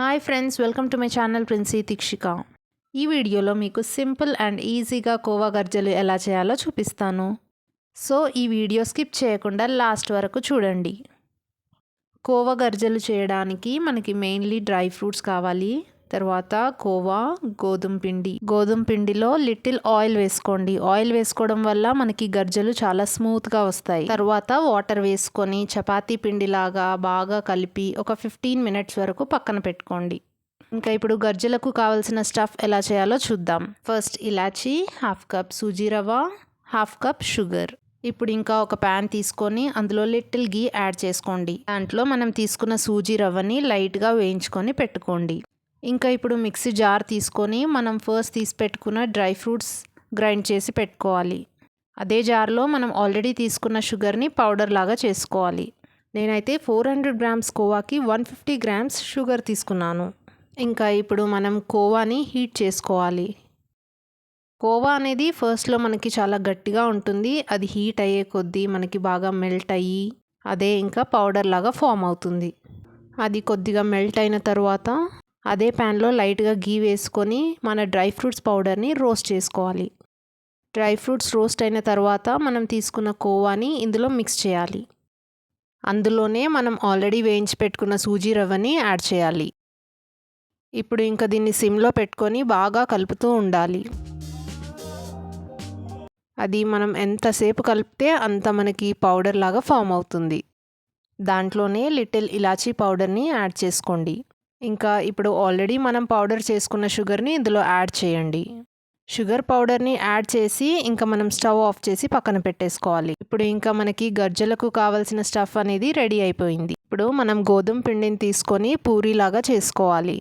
Hi friends welcome to my channel Princy Dikshika ఈ వీడియోలో మీకు సింపుల్ అండ్ ఈజీగా కోవా గర్జలు ఎలా చేయాలో చూపిస్తాను. సో ఈ వీడియో స్కిప్ చేయకుండా లాస్ట్ వరకు చూడండి. కోవా గర్జలు చేయడానికి మనకి మెయిన్లీ డ్రై ఫ్రూట్స్ కావాలి. తర్వాత కోవా గోధుమ పిండి. గోధుమ పిండిలో లిటిల్ ఆయిల్ వేసుకోండి. ఆయిల్ వేసుకోవడం వల్ల మనకి గర్జలు చాలా స్మూత్గా వస్తాయి. తర్వాత వాటర్ వేసుకొని చపాతీ పిండిలాగా బాగా కలిపి ఒక ఫిఫ్టీన్ మినిట్స్ వరకు పక్కన పెట్టుకోండి. ఇంకా ఇప్పుడు గర్జలకు కావాల్సిన స్టఫ్ ఎలా చేయాలో చూద్దాం. ఫస్ట్ ఇలాచీ హాఫ్ కప్ సూజీ రవ్వ హాఫ్ కప్ షుగర్. ఇప్పుడు ఇంకా ఒక ప్యాన్ తీసుకొని అందులో లిటిల్ గీ యాడ్ చేసుకోండి. దాంట్లో మనం తీసుకున్న సూజీ రవ్వని లైట్గా వేయించుకొని పెట్టుకోండి. ఇంకా ఇప్పుడు మిక్సీ జార్ తీసుకొని మనం ఫస్ట్ తీసి పెట్టుకున్న డ్రై ఫ్రూట్స్ గ్రైండ్ చేసి పెట్టుకోవాలి. అదే జార్లో మనం ఆల్రెడీ తీసుకున్న షుగర్ని పౌడర్ లాగా చేసుకోవాలి. నేనైతే ఫోర్ హండ్రెడ్ గ్రామ్స్ కోవాకి వన్ ఫిఫ్టీ గ్రామ్స్ షుగర్ తీసుకున్నాను. ఇంకా ఇప్పుడు మనం కోవాని హీట్ చేసుకోవాలి. కోవా అనేది ఫస్ట్లో మనకి చాలా గట్టిగా ఉంటుంది. అది హీట్ అయ్యే కొద్దీ మనకి బాగా మెల్ట్ అయ్యి అదే ఇంకా పౌడర్ లాగా ఫామ్ అవుతుంది. అది కొద్దిగా మెల్ట్ అయిన తర్వాత అదే ప్యాన్లో లైట్గా గీ వేసుకొని మన డ్రై ఫ్రూట్స్ పౌడర్ని రోస్ట్ చేసుకోవాలి. డ్రై ఫ్రూట్స్ రోస్ట్ అయిన తర్వాత మనం తీసుకున్న కోవాని ఇందులో మిక్స్ చేయాలి. అందులోనే మనం ఆల్రెడీ వేయించి పెట్టుకున్న సూజీ రవ్వని యాడ్ చేయాలి. ఇప్పుడు ఇంకా దీన్ని సిమ్లో పెట్టుకొని బాగా కలుపుతూ ఉండాలి. అది మనం ఎంతసేపు కలిపితే అంత మనకి పౌడర్ లాగా ఫామ్ అవుతుంది. దాంట్లోనే లిటిల్ ఇలాచీ పౌడర్ని యాడ్ చేసుకోండి. ఇంకా ఇప్పుడు ఆల్రెడీ మనం పౌడర్ చేసుకున్న షుగర్ని ఇందులో యాడ్ చేయండి. షుగర్ పౌడర్ని యాడ్ చేసి ఇంకా మనం స్టవ్ ఆఫ్ చేసి పక్కన పెట్టేసుకోవాలి. ఇప్పుడు ఇంకా మనకి గర్జలకు కావాల్సిన స్టఫ్ అనేది రెడీ అయిపోయింది. ఇప్పుడు మనం గోధుమ పిండిని తీసుకొని పూరీలాగా చేసుకోవాలి.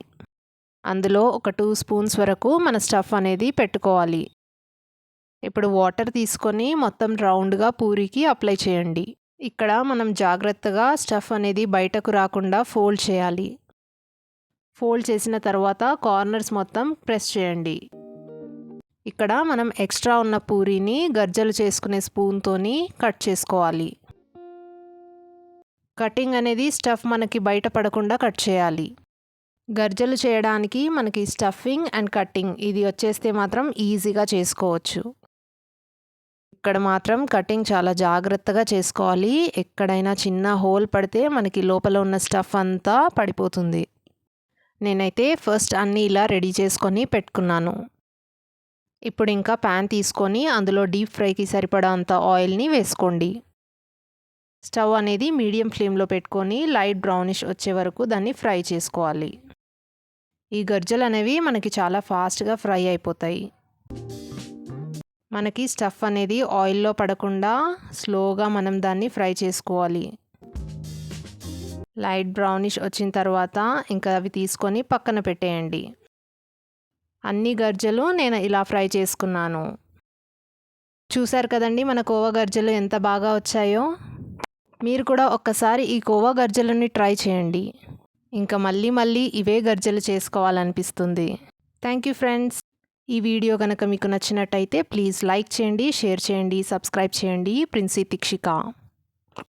అందులో ఒక టూ స్పూన్స్ వరకు మన స్టఫ్ అనేది పెట్టుకోవాలి. ఇప్పుడు వాటర్ తీసుకొని మొత్తం రౌండ్గా పూరీకి అప్లై చేయండి. ఇక్కడ మనం జాగ్రత్తగా స్టఫ్ అనేది బయటకు రాకుండా ఫోల్డ్ చేయాలి. ఫోల్డ్ చేసిన తర్వాత కార్నర్స్ మొత్తం ప్రెస్ చేయండి. ఇక్కడ మనం ఎక్స్ట్రా ఉన్న పూరీని గర్జలు చేసుకునే స్పూన్తోని కట్ చేసుకోవాలి. కటింగ్ అనేది స్టఫ్ మనకి బయట పడకుండా కట్ చేయాలి. గర్జలు చేయడానికి మనకి స్టఫింగ్ అండ్ కట్టింగ్ ఇది వచ్చేస్తే మాత్రం ఈజీగా చేసుకోవచ్చు. ఇక్కడ మాత్రం కటింగ్ చాలా జాగ్రత్తగా చేసుకోవాలి. ఎక్కడైనా చిన్న హోల్ పడితే మనకి లోపల ఉన్న స్టఫ్ అంతా పడిపోతుంది. నేనైతే ఫస్ట్ అన్నీ ఇలా రెడీ చేసుకొని పెట్టుకున్నాను. ఇప్పుడు ఇంకా ప్యాన్ తీసుకొని అందులో డీప్ ఫ్రైకి సరిపడా అంత ఆయిల్ని వేసుకోండి. స్టవ్ అనేది మీడియం ఫ్లేమ్లో పెట్టుకొని లైట్ బ్రౌనిష్ వచ్చే వరకు దాన్ని ఫ్రై చేసుకోవాలి. ఈ గర్జలు అనేవి మనకి చాలా ఫాస్ట్గా ఫ్రై అయిపోతాయి. మనకి స్టఫ్ అనేది ఆయిల్లో పడకుండా స్లోగా మనం దాన్ని ఫ్రై చేసుకోవాలి. లైట్ బ్రౌనిష్ వచ్చిన తర్వాత ఇంకా అవి తీసుకొని పక్కన పెట్టేయండి. అన్ని గర్జలు నేను ఇలా ఫ్రై చేసుకున్నాను. చూశారు కదండి మన కోవా గర్జలు ఎంత బాగా వచ్చాయో? మీరు కూడా ఒక్కసారి ఈ కోవా గర్జలని ట్రై చేయండి. ఇంకా మళ్ళీ మళ్ళీ ఇవే గర్జలు చేసుకోవాలనిపిస్తుంది. Thank you friends. ఈ వీడియో కనుక మీకు నచ్చినట్టయితే ప్లీజ్ లైక్ చేయండి షేర్ చేయండి సబ్స్క్రైబ్ చేయండి. ప్రిన్సీ తిక్షిక